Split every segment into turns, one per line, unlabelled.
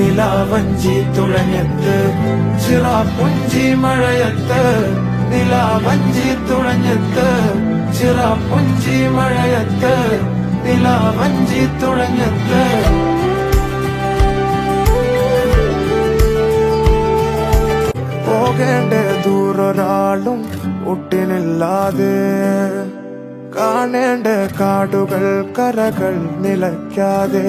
നിലാവഞ്ചി തുഴഞ്ഞത്ത് ചിറാപ്പുഞ്ചി മഴയത്ത് നിലാവഞ്ചി തുഴഞ്ഞത്ത് ചിറാപ്പുഞ്ചി മഴയത്ത് നിലാവഞ്ചി തുഴഞ്ഞത്ത്. പോകേണ്ട ദൂരൊരാളും ഒട്ടിനില്ലാതെ കാണേണ്ട കാടുകൾ കരകൾ നിലയ്ക്കാതെ.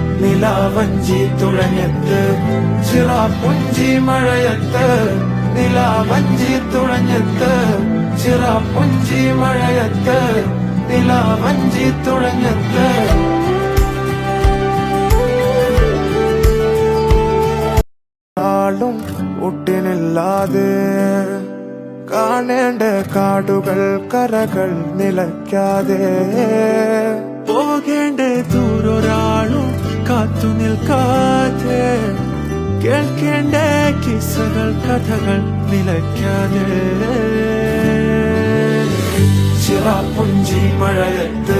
നിലാവഞ്ചി തുഴഞ്ഞത്ത് ചിറാപ്പുഞ്ചി മഴയത്ത് നിലാവഞ്ചി തുഴഞ്ഞത്ത് ചിറാപ്പുഞ്ചി മഴയത്ത് നിലാവഞ്ചി തുഴഞ്ഞത്ത്. ഒട്ടിനില്ലാതെ കാണേണ്ട കാടുകൾ കരകൾ നിലയ്ക്കാതെ
പോകേണ്ട ദൂരൊരാളും കിസ്സകൾ കഥകൾ നിലയ്ക്കാതെ.
ചിറാപ്പുഞ്ചി മഴയത്ത്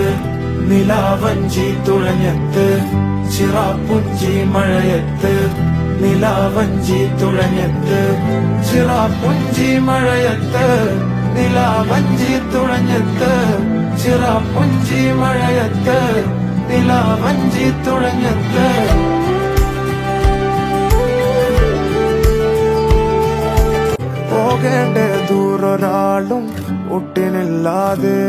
നിലാവഞ്ചി തുഴഞ്ഞത്ത്. ചിറാപ്പുഞ്ചി മഴയത്ത് നിലാവഞ്ചി തുഴഞ്ഞത്ത്. ചിറാപ്പുഞ്ചി മഴയത്ത് നിലാവഞ്ചി തുഴഞ്ഞത്ത്. ചിറാപ്പുഞ്ചി മഴയത്ത് നിലാവഞ്ചി തുഴഞ്ഞത്ത്. പോകേണ്ട ദൂരൊരാളും ഒട്ടിനില്ലാതെ.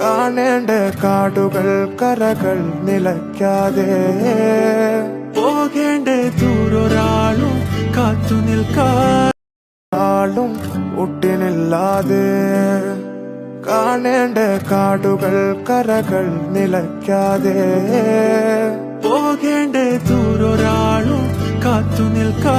കാണേണ്ട കാടുകൾ കരകൾ നിലയ്ക്കാതെ.
പോകേണ്ട ദൂരൊരാളും കാത്തു
നിൽക്കാളും ഒട്ടിനില്ലാതെ. കാണേണ്ട കാടുകൾ കരകൾ നിലയ്ക്കാതെ.
പോകേണ്ട ദൂരൊരാളും കാത്തു നിൽക്കാതെ